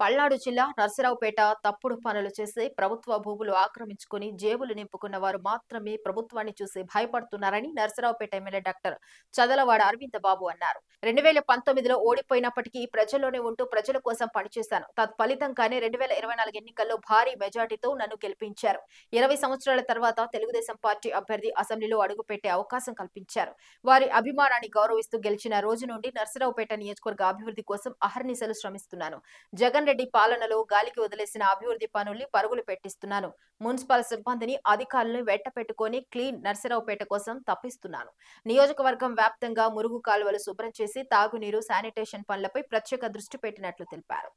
పల్నాడు జిల్లా నర్సరావుపేట తప్పుడు పనులు చేసి ప్రభుత్వ భూములు ఆక్రమించుకుని జేబులు నింపుకున్న వారు మాత్రమే ప్రభుత్వాన్ని చూసి భయపడుతున్నారని నర్సరావుపేట ఎమ్మెల్యే డాక్టర్ చదలవాడ అరవింద్ బాబు అన్నారు. రెండు వేల పంతొమ్మిదిలో ఓడిపోయినప్పటికీ ప్రజల్లోనే ఉంటూ ప్రజల కోసం పనిచేశాను. తత్ఫలితంగానే రెండు వేల ఇరవై నాలుగు ఎన్నికల్లో భారీ మెజార్టీతో నన్ను గెలిపించారు. ఇరవై సంవత్సరాల తర్వాత తెలుగుదేశం పార్టీ అభ్యర్థి అసెంబ్లీలో అడుగుపెట్టే అవకాశం కల్పించారు. వారి అభిమానాన్ని గౌరవిస్తూ గెలిచిన రోజు నుండి నర్సరావుపేట నియోజకవర్గ అభివృద్ధి కోసం అహర్నిశలు శ్రమిస్తున్నాను. జగన్ రెడ్డి పాలనలో గాలికి వదిలేసిన అభివృద్ధి పనుల్ని పరుగులు పెట్టిస్తున్నాను. మున్సిపల్ సిబ్బందిని అధికారులను వెంట పెట్టుకుని క్లీన్ నర్సరావుపేట కోసం తప్పిస్తున్నాను. నియోజకవర్గం వ్యాప్తంగా మురుగు కాలువలు శుభ్రం చేసి తాగునీరు శానిటేషన్ పనులపై ప్రత్యేక దృష్టి పెట్టినట్లు తెలిపారు.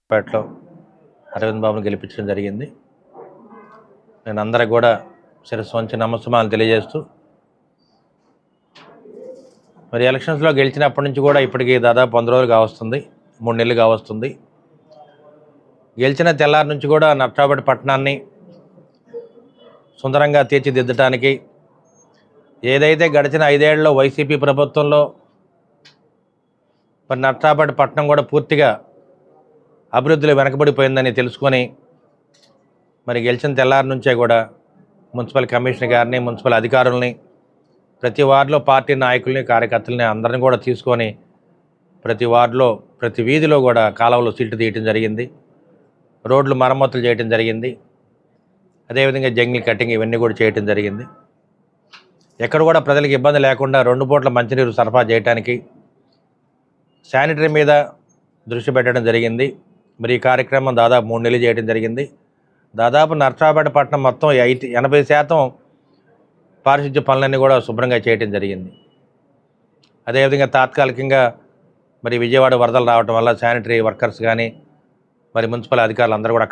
అరవింద్ బాబును గెలిపించడం జరిగింది. నేను అందరికి కూడా శిరస్సు వంచి నమస్సుమాలు తెలియజేస్తూ మరి ఎలక్షన్స్లో గెలిచినప్పటి నుంచి కూడా ఇప్పటికి దాదాపు వంద రోజులు కావస్తుంది మూడు నెలలు కావస్తుంది. గెలిచిన తెల్లారి నుంచి కూడా నట్రాబడి పట్టణాన్ని సుందరంగా తీర్చిదిద్దటానికి ఏదైతే గడిచిన ఐదేళ్ళలో వైసీపీ ప్రభుత్వంలో మరి నట్రాబడి పట్టణం కూడా పూర్తిగా అభివృద్ధిలో వెనకబడిపోయిందని తెలుసుకొని మరి గెలిచిన తెల్లారి నుంచే కూడా మున్సిపల్ కమిషనర్ గారిని మున్సిపల్ అధికారుల్ని ప్రతి వార్డులో పార్టీ నాయకుల్ని కార్యకర్తల్ని అందరిని కూడా తీసుకొని ప్రతి వార్డులో ప్రతి వీధిలో కూడా కాలువలో సిల్ట్ తీయటం జరిగింది. రోడ్లు మరమ్మతులు చేయటం జరిగింది. అదేవిధంగా జంగిల్ కటింగ్ ఇవన్నీ కూడా చేయటం జరిగింది. ఎక్కడ కూడా ప్రజలకు ఇబ్బంది లేకుండా రెండు పూట్ల మంచినీరు సరఫరా చేయడానికి శానిటరీ మీద దృష్టి పెట్టడం జరిగింది. మరి ఈ కార్యక్రమం దాదాపు మూడు నెలలు చేయడం జరిగింది. దాదాపు నర్సాపేట పట్టణం మొత్తం ఎయిటీ ఎనభై శాతం పారిశుద్ధ్య పనులన్నీ కూడా శుభ్రంగా చేయడం జరిగింది. అదేవిధంగా తాత్కాలికంగా మరి విజయవాడ వరదలు రావడం వల్ల శానిటరీ వర్కర్స్ కానీ మరి మున్సిపల్ అధికారులు అందరూ కూడా